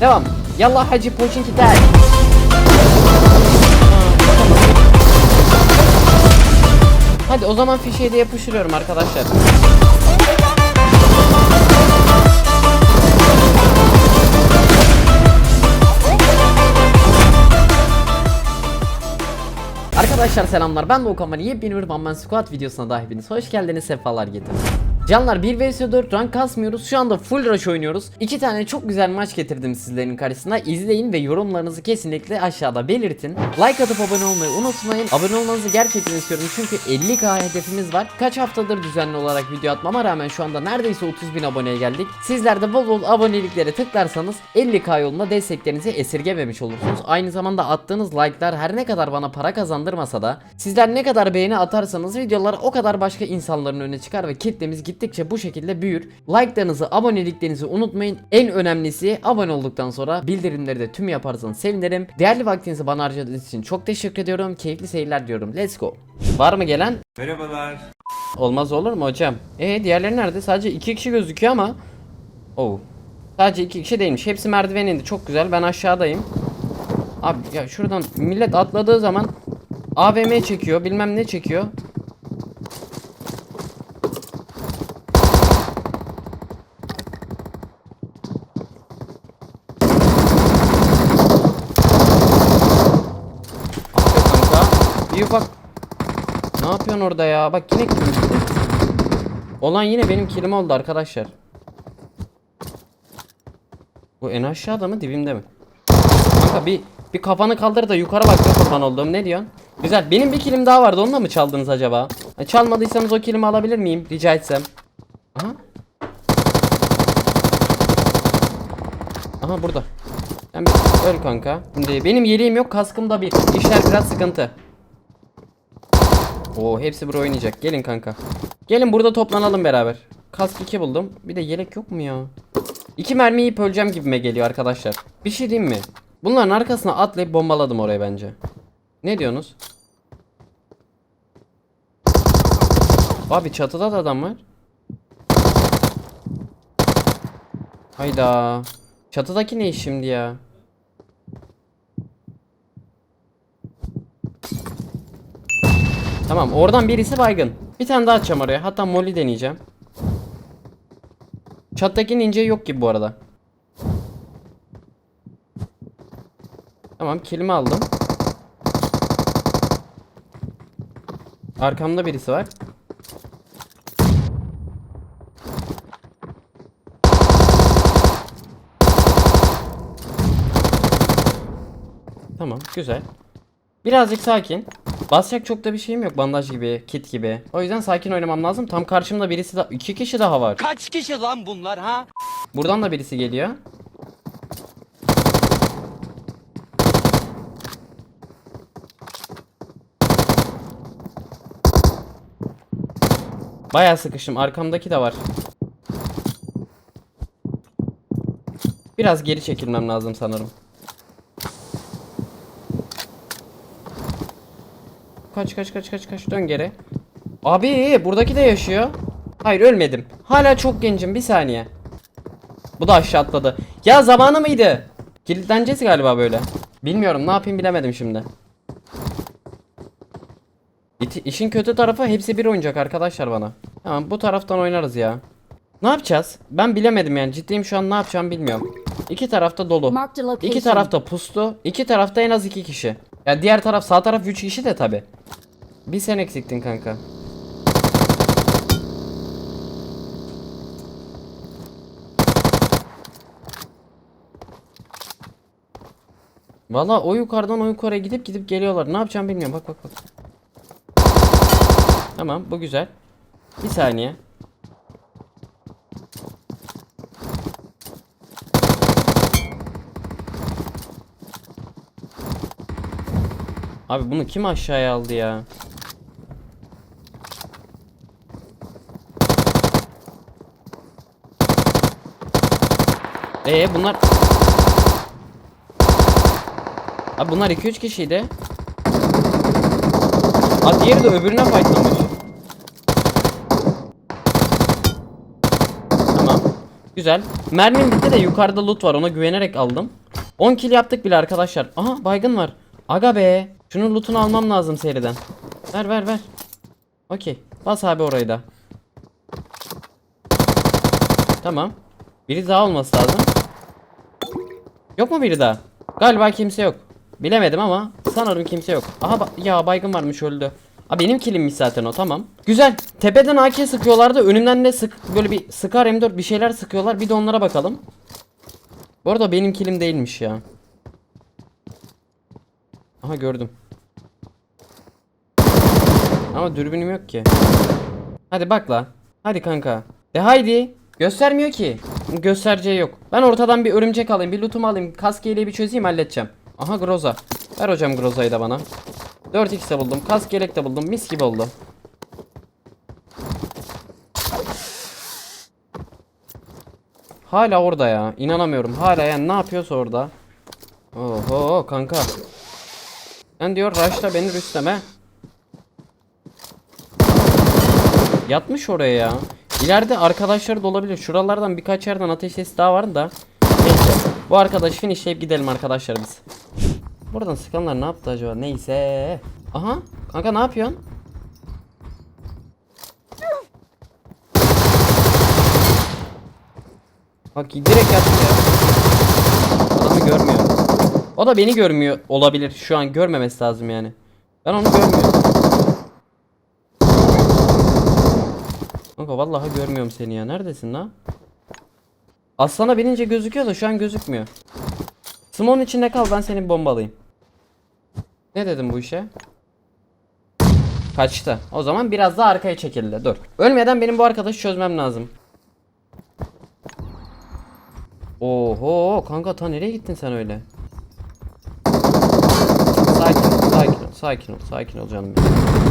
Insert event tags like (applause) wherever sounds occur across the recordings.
Devam. Yallah hacı poçinki der. Hadi o zaman fişeyi de yapıştırıyorum arkadaşlar. Arkadaşlar selamlar ben Doğukan Bani yepyeni bir One Man Squad videosuna daha hepiniz hoş geldiniz sefalar getirdiniz. Canlar 1 vs 4 rank kasmıyoruz şu anda full rush oynuyoruz. İki tane çok güzel maç getirdim sizlerin karşısına izleyin ve yorumlarınızı kesinlikle aşağıda belirtin. Like atıp abone olmayı unutmayın. Abone olmanızı gerçekten istiyorum çünkü 50k hedefimiz var. Kaç haftadır düzenli olarak video atmama rağmen şu anda neredeyse 30 bin aboneye geldik. Sizler de bol bol aboneliklere tıklarsanız 50k yolunda desteklerinizi esirgememiş olursunuz. Aynı zamanda attığınız like'lar her ne kadar bana para kazandırmasa da sizler ne kadar beğeni atarsanız videolar o kadar başka insanların önüne çıkar ve kitlemiz gittikçe bu şekilde büyür. Like'larınızı, aboneliklerinizi unutmayın. En önemlisi abone olduktan sonra bildirimleri de tüm yaparsanız sevinirim. Değerli vaktinizi bana harcadığınız için çok teşekkür ediyorum. Keyifli seyirler diyorum. Let's go. Var mı gelen? Merhabalar. Olmaz olur mu hocam? E diğerleri nerede? Sadece iki kişi gözüküyor ama. Oo. Sadece iki kişi değilmiş. Hepsi merdiven indi. Çok güzel. Ben aşağıdayım. Abi ya şuradan millet atladığı zaman AVM çekiyor. Bilmem ne çekiyor. Abi kanka. Ufak ne yapıyorsun orada ya? Bak yine kilim. Olan yine benim kilim oldu arkadaşlar. Bu en aşağıda mı dibimde mi? Kanka bir bir kafanı kaldır da yukarı bak ne kurban olduğum ne diyorsun? Güzel. Benim bir kilim daha vardı. Onunla mı çaldınız acaba? Ha, çalmadıysanız o kilimi alabilir miyim? Rica etsem. Aha. Aha burada. Öl kanka. Şimdi benim yeleğim yok, kaskım da bir. İşler biraz sıkıntı. Oo hepsi buraya oynayacak. Gelin kanka. Gelin burada toplanalım beraber. Kask 2 buldum. Bir de yelek yok mu ya? İki mermi yiyip öleceğim gibime geliyor arkadaşlar. Bir şey diyeyim mi? Bunların arkasına atlayıp bombaladım oraya bence. Ne diyorsunuz? Abi çatıda da adam var. Hayda. Çatıdaki ne iş şimdi ya? Tamam oradan birisi baygın. Bir tane daha açacağım oraya. Hatta molly deneyeceğim. Çattakinin ince yok gibi bu arada. Tamam kilimi aldım. Arkamda birisi var. Tamam güzel. Birazcık sakin. Basacak çok da bir şeyim yok bandaj gibi, kit gibi. O yüzden sakin oynamam lazım. Tam karşımda birisi daha, iki kişi daha var. Kaç kişi lan bunlar ha? Buradan da birisi geliyor. Bayağı sıkıştım. Arkamdaki de var. Biraz geri çekilmem lazım sanırım. Kaç kaç kaç kaç kaç dön geri. Abi buradaki de yaşıyor. Hayır ölmedim. Hala çok gencim bir saniye. Bu da aşağı atladı. Ya zamanı mıydı? Kilitleneceğiz galiba böyle. Bilmiyorum ne yapayım bilemedim şimdi. İti- işin kötü tarafı hepsi bir oyuncak arkadaşlar bana. Tamam bu taraftan oynarız ya. Ne yapacağız? Ben bilemedim yani ciddiyim şu an ne yapacağım bilmiyorum. İki tarafta dolu. İki tarafta pustu. İki tarafta en az iki kişi. Ya diğer taraf sağ taraf üç kişi de tabi. Bir sen eksiktin kanka. Valla o yukarıdan o yukarıya gidip gidip geliyorlar. Ne yapacağım bilmiyorum. Bak bak bak. Tamam bu güzel. Bir saniye. Abi bunu kim aşağıya aldı ya? Ee bunlar Abi bunlar 2-3 kişiydi. Aa diğeri de öbürüne fightlamış. Tamam. Güzel. Mermim bitti de yukarıda loot var ona güvenerek aldım. 10 kill yaptık bile arkadaşlar. Aha baygın var. Aga be. Şunun lootunu almam lazım seriden. Ver ver ver. Okey. Bas abi orayı da. Tamam. Biri daha olması lazım. Yok mu biri daha? Galiba kimse yok. Bilemedim ama sanırım kimse yok. Aha ba- ya baygın varmış öldü. Aa benim kilimmiş zaten o tamam. Güzel. Tepeden AK sıkıyorlardı. Önümden de sık böyle bir sıkar M4 bir şeyler sıkıyorlar. Bir de onlara bakalım. Bu arada benim kilim değilmiş ya. Aha gördüm. Ama dürbünüm yok ki. Hadi bak la. Hadi kanka. De haydi. Göstermiyor ki. Göstereceği yok. Ben ortadan bir örümcek alayım. Bir lootumu alayım. Kaskeyle bir çözeyim halledeceğim. Aha Groza. Ver hocam Groza'yı da bana. 4x de buldum. Kask yelek de buldum. Mis gibi oldu. Hala orada ya. İnanamıyorum. Hala yani ne yapıyorsa orada. Oho kanka. Sen diyor rush'la beni rüstleme. Yatmış oraya ya. İleride arkadaşları da olabilir. Şuralardan birkaç yerden ateş sesi daha var da. Neyse. Bu arkadaşı finishleyip gidelim arkadaşlar biz. Buradan sıkanlar ne yaptı acaba? Neyse. Aha. Kanka ne yapıyorsun? Bak direkt yattı ya. Adamı görmüyor. O da beni görmüyor olabilir. Şu an görmemesi lazım yani. Ben onu görmüyorum. Kanka vallahi görmüyorum seni ya. Neredesin la? Aslana binince gözüküyor da şu an gözükmüyor. Simon içinde kal ben seni bombalayayım. Ne dedim bu işe? Kaçtı. O zaman biraz daha arkaya çekildi. Dur. Ölmeden benim bu arkadaşı çözmem lazım. Oho kanka ta nereye gittin sen öyle? Sakin ol, sakin ol, sakin ol, sakin ol canım benim.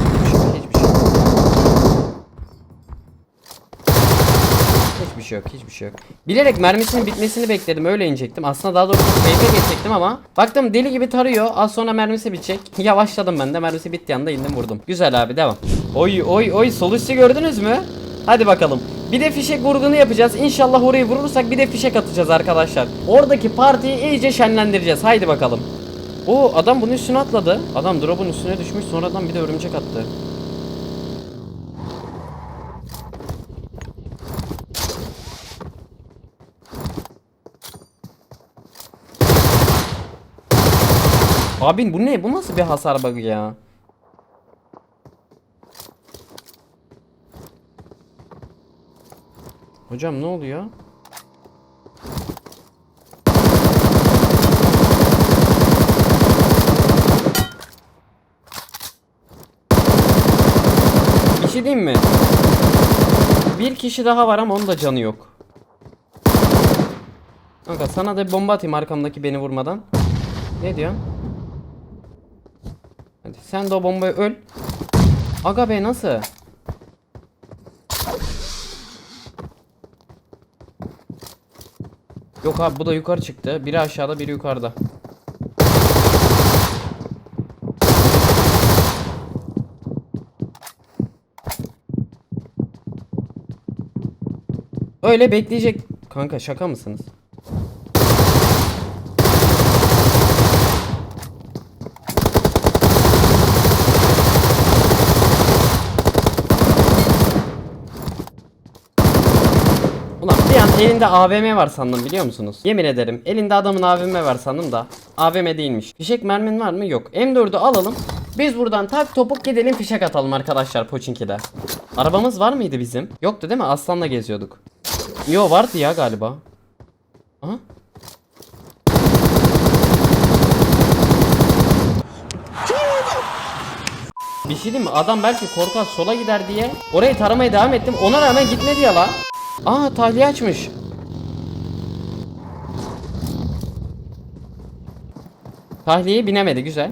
Hiçbir şey yok, hiçbir şey yok. Bilerek mermisinin bitmesini bekledim, öyle inecektim. Aslında daha doğrusu keyfe geçecektim ama baktım deli gibi tarıyor. Az sonra mermisi bitecek. (laughs) Yavaşladım ben de. Mermisi bitti anda indim vurdum. Güzel abi devam. Oy oy oy sol gördünüz mü? Hadi bakalım. Bir de fişek vurgunu yapacağız. İnşallah orayı vurursak bir de fişek atacağız arkadaşlar. Oradaki partiyi iyice şenlendireceğiz. Haydi bakalım. O adam bunun üstüne atladı. Adam drop'un üstüne düşmüş sonradan bir de örümcek attı. Abin bu ne? Bu nasıl bir hasar bug'ı ya? Hocam ne oluyor? Bir şey diyeyim mi? Bir kişi daha var ama onun da canı yok. Kanka sana da bir bomba atayım arkamdaki beni vurmadan. Ne diyorsun? Hadi sen de o bombayı öl. Aga be nasıl? Yok abi bu da yukarı çıktı. Biri aşağıda biri yukarıda. Öyle bekleyecek. Kanka şaka mısınız? Ulan bir an elinde AVM var sandım biliyor musunuz? Yemin ederim elinde adamın AVM var sandım da AVM değilmiş. Fişek mermin var mı? Yok. M4'ü alalım. Biz buradan tak topuk gidelim fişek atalım arkadaşlar Poçinki'de. Arabamız var mıydı bizim? Yoktu değil mi? Aslan'la geziyorduk. Yo vardı ya galiba. Aha. Bir şey diyeyim mi? Adam belki korkar sola gider diye orayı taramaya devam ettim. Ona rağmen gitmedi ya la. Aa tahliye açmış. Tahliyeye binemedi güzel.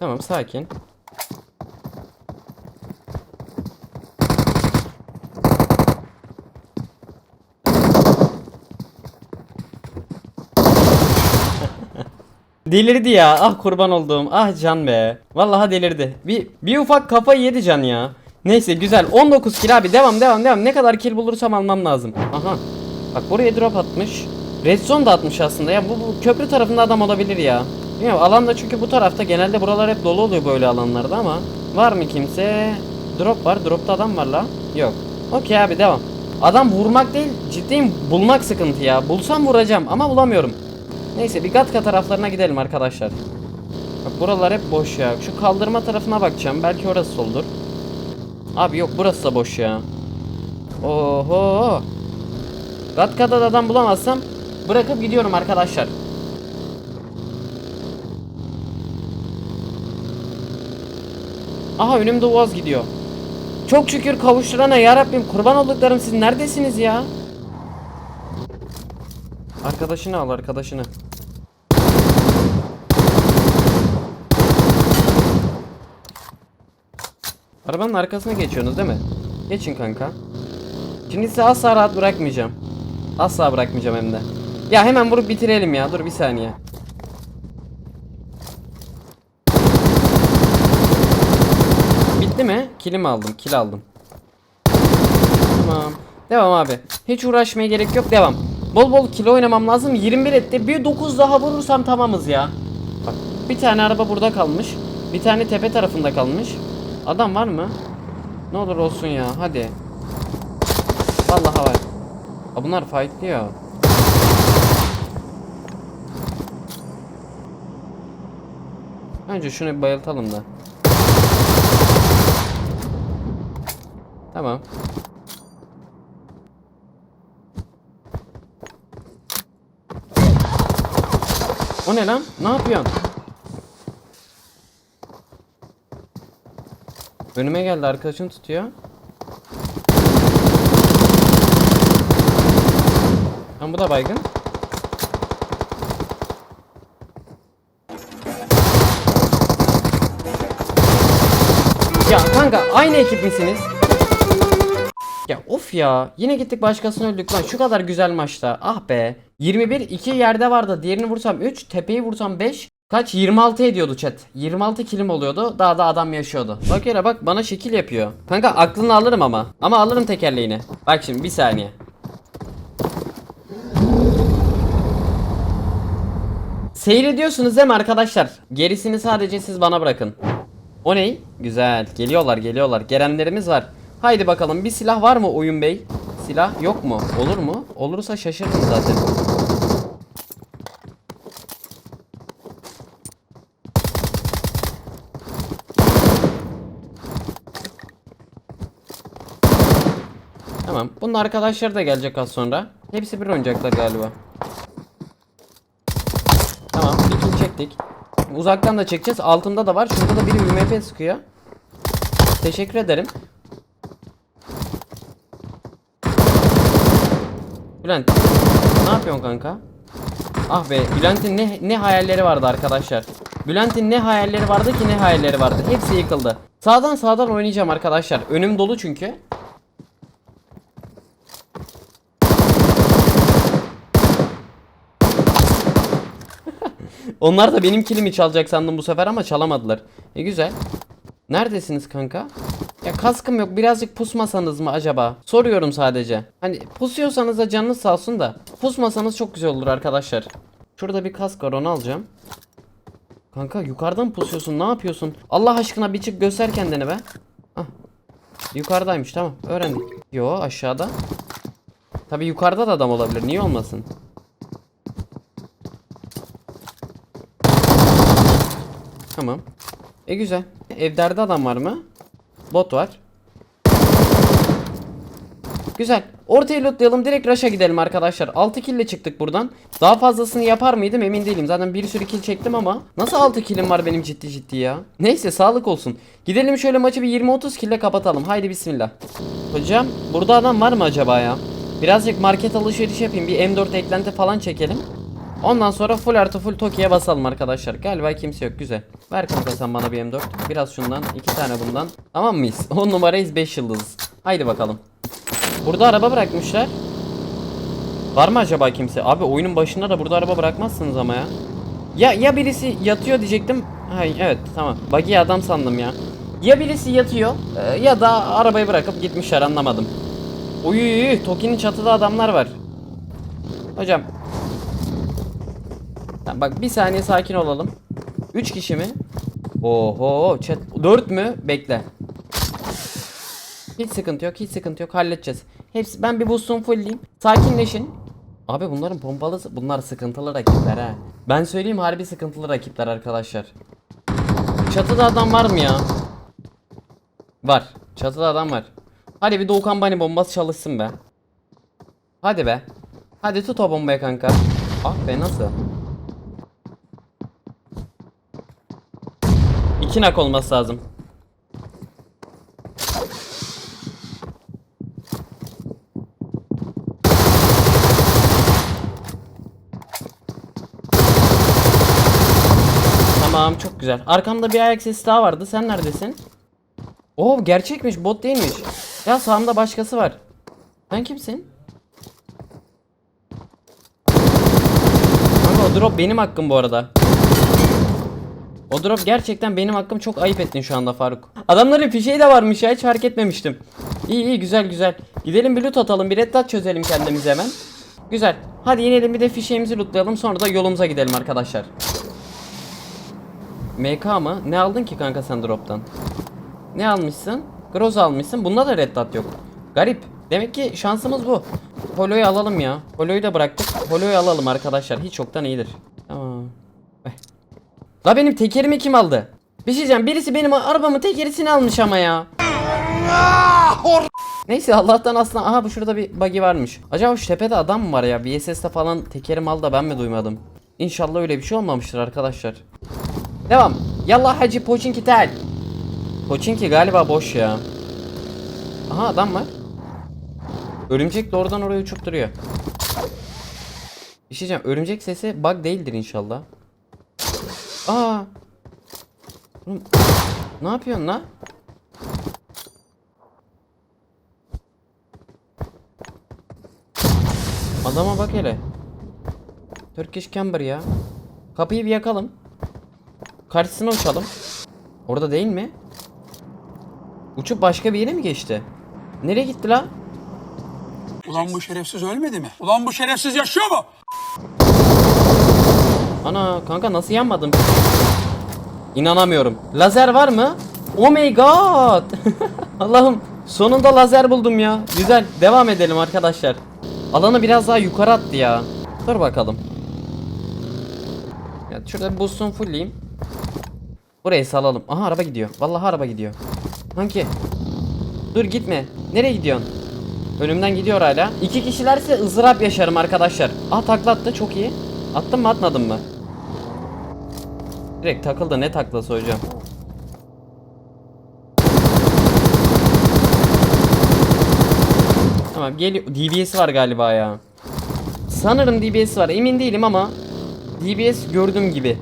Tamam sakin. (laughs) delirdi ya. Ah kurban olduğum. Ah can be. Vallahi delirdi. Bir, bir ufak kafa yedi can ya. Neyse güzel. 19 kill abi. Devam devam devam. Ne kadar kill bulursam almam lazım. Aha. Bak buraya drop atmış. Red da atmış aslında. Ya bu, bu köprü tarafında adam olabilir ya. Bilmiyorum alanda çünkü bu tarafta genelde buralar hep dolu oluyor böyle alanlarda ama var mı kimse? Drop var. Dropta adam var la. Yok. Okey abi devam. Adam vurmak değil ciddiyim bulmak sıkıntı ya. Bulsam vuracağım ama bulamıyorum. Neyse bir Gatka taraflarına gidelim arkadaşlar. Bak buralar hep boş ya. Şu kaldırma tarafına bakacağım. Belki orası soldur. Abi yok burası da boş ya. Oho. Gatka'da da adam bulamazsam bırakıp gidiyorum arkadaşlar. Aha önümde Uaz gidiyor. Çok şükür kavuşturana ya Rabbim kurban olduklarım siz neredesiniz ya? Arkadaşını al arkadaşını. Arabanın arkasına geçiyorsunuz değil mi? Geçin kanka. Şimdi sizi asla rahat bırakmayacağım. Asla bırakmayacağım hem de. Ya hemen vurup bitirelim ya. Dur bir saniye. Bitti mi? Kilim aldım. Kil aldım. Tamam. Devam abi. Hiç uğraşmaya gerek yok. Devam. Bol bol kilo oynamam lazım. 21 etti. Bir 9 daha vurursam tamamız ya. Bak bir tane araba burada kalmış. Bir tane tepe tarafında kalmış. Adam var mı? Ne olur olsun ya. Hadi. Vallahi var. Aa, bunlar fightlı ya. Önce şunu bir bayıltalım da. Tamam. O ne lan? Ne yapıyorsun? Önüme geldi arkadaşım tutuyor. Lan bu da baygın. Ya kanka aynı ekip misiniz? Ya of ya yine gittik başkasını öldük lan şu kadar güzel maçta ah be 21 2 yerde vardı diğerini vursam 3 tepeyi vursam 5 Kaç? 26 ediyordu chat. 26 kilim oluyordu. Daha da adam yaşıyordu. Bak yere bak bana şekil yapıyor. Kanka aklını alırım ama. Ama alırım tekerleğini. Bak şimdi bir saniye. Seyrediyorsunuz değil mi arkadaşlar? Gerisini sadece siz bana bırakın. O ne? Güzel. Geliyorlar geliyorlar. Gelenlerimiz var. Haydi bakalım bir silah var mı oyun bey? Silah yok mu? Olur mu? Olursa şaşırırım zaten. Tamam. Bunun arkadaşları da gelecek az sonra. Hepsi bir oynayacaklar galiba. Tamam. Bir çektik. Uzaktan da çekeceğiz. Altında da var. Şurada da biri UMP sıkıyor. Teşekkür ederim. Bülent ne yapıyorsun kanka? Ah be Bülent'in ne ne hayalleri vardı arkadaşlar. Bülent'in ne hayalleri vardı ki ne hayalleri vardı. Hepsi yıkıldı. Sağdan sağdan oynayacağım arkadaşlar. Önüm dolu çünkü. Onlar da benim kilimi çalacak sandım bu sefer ama çalamadılar. E güzel. Neredesiniz kanka? Ya kaskım yok birazcık pusmasanız mı acaba? Soruyorum sadece. Hani pusuyorsanız da canınız sağ olsun da. Pusmasanız çok güzel olur arkadaşlar. Şurada bir kask var onu alacağım. Kanka yukarıdan pusuyorsun ne yapıyorsun? Allah aşkına bir çık göster kendini be. Ah. Yukarıdaymış tamam öğrendik. Yo aşağıda. Tabi yukarıda da adam olabilir niye olmasın? Tamam. E güzel. Evlerde adam var mı? Bot var. Güzel. Ortaya lootlayalım direkt rush'a gidelim arkadaşlar. 6 kill ile çıktık buradan. Daha fazlasını yapar mıydım emin değilim. Zaten bir sürü kill çektim ama nasıl 6 killim var benim ciddi ciddi ya. Neyse sağlık olsun. Gidelim şöyle maçı bir 20-30 kill ile kapatalım. Haydi bismillah. Hocam burada adam var mı acaba ya? Birazcık market alışveriş yapayım. Bir M4 eklenti falan çekelim. Ondan sonra full artı full Toki'ye basalım arkadaşlar. Galiba kimse yok güzel. Ver kanka sen bana bir M4. Biraz şundan iki tane bundan. Tamam mıyız? (laughs) 10 numarayız 5 yıldız. Haydi bakalım. Burada araba bırakmışlar. Var mı acaba kimse? Abi oyunun başında da burada araba bırakmazsınız ama ya. Ya ya birisi yatıyor diyecektim. Hay evet tamam. Buggy adam sandım ya. Ya birisi yatıyor e, ya da arabayı bırakıp gitmişler anlamadım. Uy uy, uy, Toki'nin çatıda adamlar var. Hocam. Tamam, bak bir saniye sakin olalım. 3 kişi mi? Oho chat 4 mü? Bekle. Hiç sıkıntı yok, hiç sıkıntı yok. Halledeceğiz. Hepsi ben bir boost'umu fullleyeyim. Sakinleşin. Abi bunların pompalı bunlar sıkıntılı rakipler ha. Ben söyleyeyim harbi sıkıntılı rakipler arkadaşlar. Çatıda adam var mı ya? Var. Çatıda adam var. Hadi bir Doğukan Bani bombası çalışsın be. Hadi be. Hadi tut o bombayı kanka. Ah be nasıl? İki nak olması lazım. Tamam çok güzel. Arkamda bir ayak sesi daha vardı. Sen neredesin? Oo gerçekmiş bot değilmiş. Ya sağımda başkası var. Sen kimsin? Kanka o drop benim hakkım bu arada. O drop gerçekten benim hakkım çok ayıp ettin şu anda Faruk. Adamların fişeği de varmış ya hiç fark etmemiştim. İyi iyi güzel güzel. Gidelim bir loot atalım bir red dot çözelim kendimize hemen. Güzel. Hadi inelim bir de fişeğimizi lootlayalım sonra da yolumuza gidelim arkadaşlar. MK mı? Ne aldın ki kanka sen drop'tan? Ne almışsın? Groz almışsın. Bunda da red dot yok. Garip. Demek ki şansımız bu. Holo'yu alalım ya. Holo'yu da bıraktık. Holo'yu alalım arkadaşlar. Hiç çoktan iyidir. Tamam. La benim tekerimi kim aldı? Bir şey diyeceğim. Birisi benim arabamın tekerisini almış ama ya. Neyse Allah'tan aslında aha bu şurada bir buggy varmış. Acaba şu tepede adam mı var ya? VSS'te falan tekerim aldı da ben mi duymadım? İnşallah öyle bir şey olmamıştır arkadaşlar. Devam. Yallah hacı Poçinki tel. Poçinki galiba boş ya. Aha adam var. Örümcek de oradan oraya uçup duruyor. Bir şey diyeceğim. Örümcek sesi bug değildir inşallah. Aa. Oğlum, ne yapıyorsun la? Adama bak hele. Turkish Camber ya. Kapıyı bir yakalım. Karşısına uçalım. Orada değil mi? Uçup başka bir yere mi geçti? Nereye gitti la? Ulan bu şerefsiz ölmedi mi? Ulan bu şerefsiz yaşıyor mu? Ana kanka nasıl yanmadım? İnanamıyorum. Lazer var mı? Oh my god. (laughs) Allah'ım sonunda lazer buldum ya. Güzel devam edelim arkadaşlar. Alanı biraz daha yukarı attı ya. Dur bakalım. Ya şurada bir boost'umu fullleyeyim. Burayı salalım. Aha araba gidiyor. Vallahi araba gidiyor. Hangi? Dur gitme. Nereye gidiyorsun? Önümden gidiyor hala. İki kişilerse ızdırap yaşarım arkadaşlar. Aa takla attı çok iyi. Attın mı atmadın mı? Direkt takıldı ne taklası hocam. Tamam geliyor. DBS var galiba ya. Sanırım DBS var emin değilim ama DBS gördüm gibi.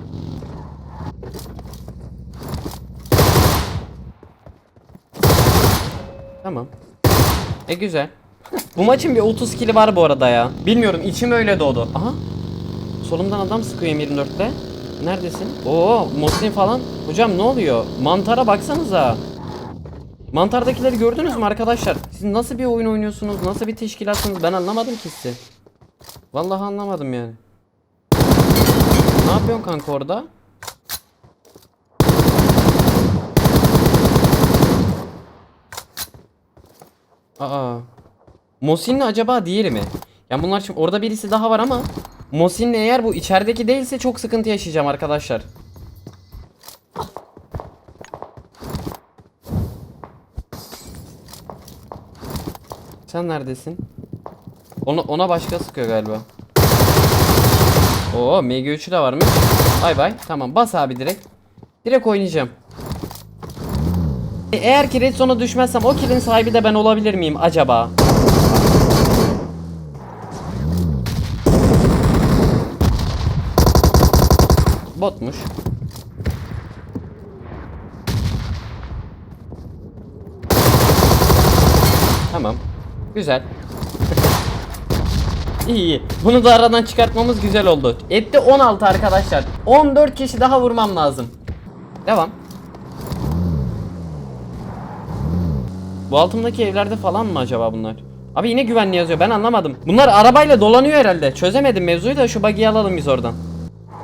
Tamam. E güzel. bu maçın bir 30 kili var bu arada ya. Bilmiyorum içim öyle doğdu. Aha. Solumdan adam sıkıyor M24'te. Neredesin? Oo, Moslin falan. Hocam ne oluyor? Mantara baksanıza. Mantardakileri gördünüz mü arkadaşlar? Siz nasıl bir oyun oynuyorsunuz? Nasıl bir teşkilatsınız? Ben anlamadım ki sizi. Vallahi anlamadım yani. Ne yapıyorsun kanka orada? Aa. Mosin'le acaba diğeri mi? Yani bunlar şimdi orada birisi daha var ama Mosin'le eğer bu içerideki değilse çok sıkıntı yaşayacağım arkadaşlar. Sen neredesin? Ona, ona başka sıkıyor galiba. Oo MG3'ü de varmış. Bay bay. Tamam bas abi direkt. Direkt oynayacağım. E, Eğer ki red zone'a düşmezsem o killin sahibi de ben olabilir miyim acaba? Botmuş. Tamam. Güzel. İyi iyi. Bunu da aradan çıkartmamız güzel oldu. Etti 16 arkadaşlar. 14 kişi daha vurmam lazım. Devam. Bu altımdaki evlerde falan mı acaba bunlar? Abi yine güvenli yazıyor ben anlamadım. Bunlar arabayla dolanıyor herhalde. Çözemedim mevzuyu da şu buggy'i alalım biz oradan.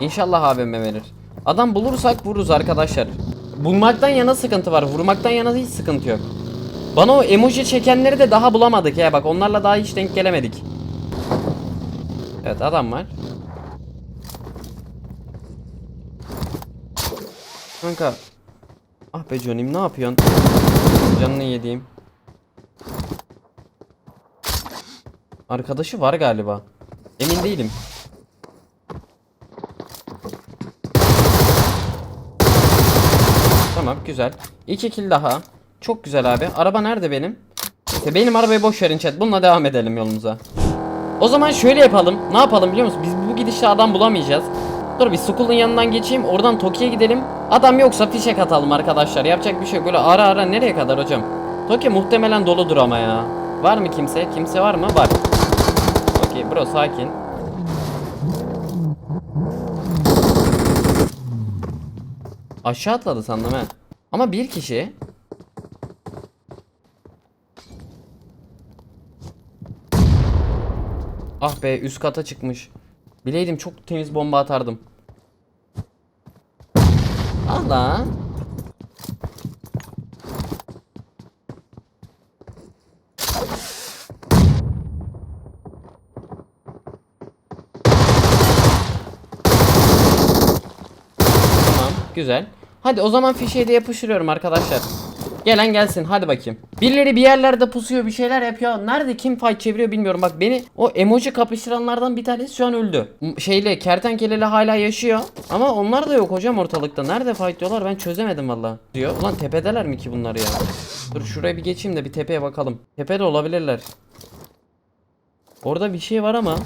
İnşallah abime verir. Adam bulursak vururuz arkadaşlar. Bulmaktan yana sıkıntı var. Vurmaktan yana hiç sıkıntı yok. Bana o emoji çekenleri de daha bulamadık ya bak onlarla daha hiç denk gelemedik. Evet adam var. Kanka. Ah be Johnny'm ne yapıyorsun? Canını yediğim. Arkadaşı var galiba. Emin değilim. Tamam güzel. İki kill daha. Çok güzel abi. Araba nerede benim? İşte benim arabayı boş verin chat. Bununla devam edelim yolumuza. O zaman şöyle yapalım. Ne yapalım biliyor musun? Biz bu gidişle adam bulamayacağız. Dur bir Skull'un yanından geçeyim. Oradan Toki'ye gidelim. Adam yoksa fişek atalım arkadaşlar. Yapacak bir şey yok. Böyle ara ara nereye kadar hocam? Toki muhtemelen doludur ama ya. Var mı kimse? Kimse var mı? Var. Okey bro sakin. Aşağı atladı sandım he. Ama bir kişi. Ah be üst kata çıkmış. Bileydim çok temiz bomba atardım. Allah. Tamam güzel. Hadi o zaman fişeyi de yapıştırıyorum arkadaşlar. Gelen gelsin hadi bakayım. Birileri bir yerlerde pusuyor bir şeyler yapıyor. Nerede kim fight çeviriyor bilmiyorum. Bak beni o emoji kapıştıranlardan bir tanesi şu an öldü. Şeyle kertenkeleli hala yaşıyor. Ama onlar da yok hocam ortalıkta. Nerede fight diyorlar ben çözemedim valla. Diyor. Ulan tepedeler mi ki bunlar ya? Dur şuraya bir geçeyim de bir tepeye bakalım. Tepede olabilirler. Orada bir şey var ama.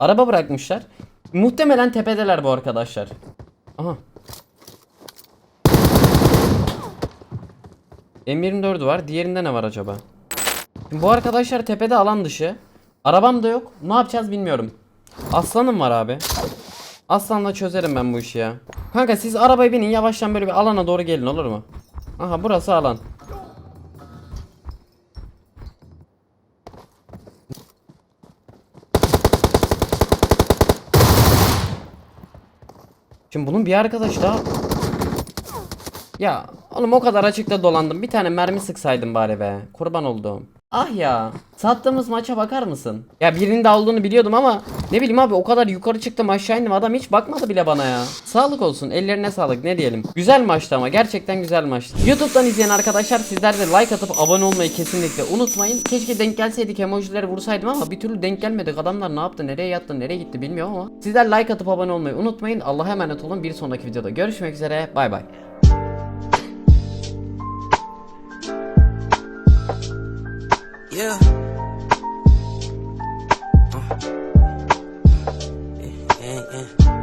Araba bırakmışlar. Muhtemelen tepedeler bu arkadaşlar. Aha. M24 var. Diğerinde ne var acaba? Şimdi bu arkadaşlar tepede alan dışı. Arabam da yok. Ne yapacağız bilmiyorum. Aslanım var abi. Aslanla çözerim ben bu işi ya. Kanka siz arabayı binin yavaştan böyle bir alana doğru gelin olur mu? Aha burası alan. Şimdi bunun bir arkadaş daha ya oğlum o kadar açıkta dolandım. Bir tane mermi sıksaydım bari be. Kurban olduğum. Ah ya. Sattığımız maça bakar mısın? Ya birinin daha olduğunu biliyordum ama ne bileyim abi o kadar yukarı çıktım aşağı indim adam hiç bakmadı bile bana ya. Sağlık olsun ellerine sağlık ne diyelim. Güzel maçtı ama gerçekten güzel maçtı. Youtube'dan izleyen arkadaşlar sizler de like atıp abone olmayı kesinlikle unutmayın. Keşke denk gelseydik emojileri vursaydım ama bir türlü denk gelmedik. Adamlar ne yaptı nereye yattı nereye gitti bilmiyorum ama. Sizler like atıp abone olmayı unutmayın. Allah'a emanet olun bir sonraki videoda görüşmek üzere bay bay. Yeah. Uh. Yeah, yeah, yeah.